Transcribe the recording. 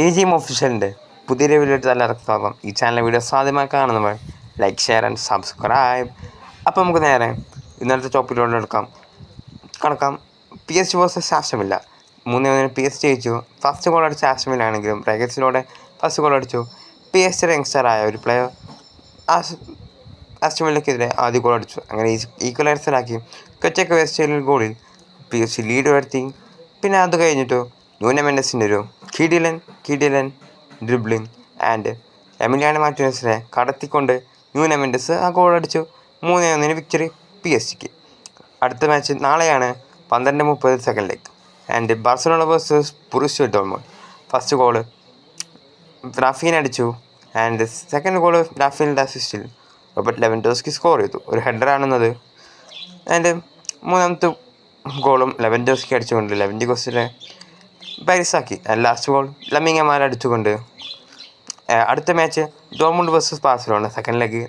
A gym ഒഫീഷ്യലിന്റെ പുതിയ video എല്ലാവർക്കും സ്വാഗതം. ഈ ചാനൽ വീഡിയോ സാധ്യമായി കാണുന്നവർ ലൈക്ക് ഷെയർ ആൻഡ് സബ്സ്ക്രൈബ് അപ്പോൾ നമുക്ക് നേരെ ഇന്നലത്തെ ടോപ്പിലോട്ട് എടുക്കാം. കണക്കാം. പി എസ് ജി വേഴ്സസ് ആശ്രമില്ല മൂന്ന് മൂന്നിന് പി എസ് ജയിച്ചു. ഫസ്റ്റ് ഗോൾ അടിച്ച ആശ്രമിലാണെങ്കിലും റേഗസിലൂടെ ഫസ്റ്റ് ഗോൾ അടിച്ചു. പി എസ് ജി യങ്സ്റ്ററായ ഒരു പ്ലെയർ ആശ്രമിലേക്കെതിരെ ആദ്യ ഗോൾ അടിച്ചു. അങ്ങനെ ഈക്വലൈസറാക്കി കൊച്ചക്ക് വെസ്റ്റേലിൽ ഗോളിൽ പി എസ് ജി ലീഡ് വരുത്തി പിന്നെ അത് കഴിഞ്ഞിട്ട് ന്യൂന മെൻഡസിന്റെ ഒരു കിടിലൻ കിടിലൻ ഡ്രിബ്ലിംഗ് ആൻഡ് എമിലിയാന മാർട്ടിനസിനെ കടത്തിക്കൊണ്ട് ന്യൂന മെൻഡസ് ആ ഗോൾ അടിച്ചു. മൂന്ന് ഒന്നിന് വിക്ടറി പി എസ് ജിക്ക് അടുത്ത മാച്ച് നാളെയാണ് പന്ത്രണ്ട് മുപ്പത് സെക്കൻഡിലേക്ക് ആൻഡ് ബാർസലോണ വേഴ്സസ് പുരുഷ ഡോൾമോൺ ഫസ്റ്റ് ഗോൾ റാഫീൻ അടിച്ചു. ആൻഡ് സെക്കൻഡ് ഗോൾ റാഫീനിന്റെ അസിസ്റ്റിൽ റോബർട്ട് ലെവൻഡോസ്കി സ്കോർ ചെയ്തു. ഒരു ഹെഡറാണെന്നത് ആൻഡ് മൂന്നാമത്തെ ഗോളും ലെവൻഡോസ്കി അടിച്ചുകൊണ്ട് ലെവൻഡോസ്കിനെ പാരിസാക്കി ലാസ്റ്റ് ഗോൾ ആ, അടുത്ത match Dortmund versus Barcelona second leg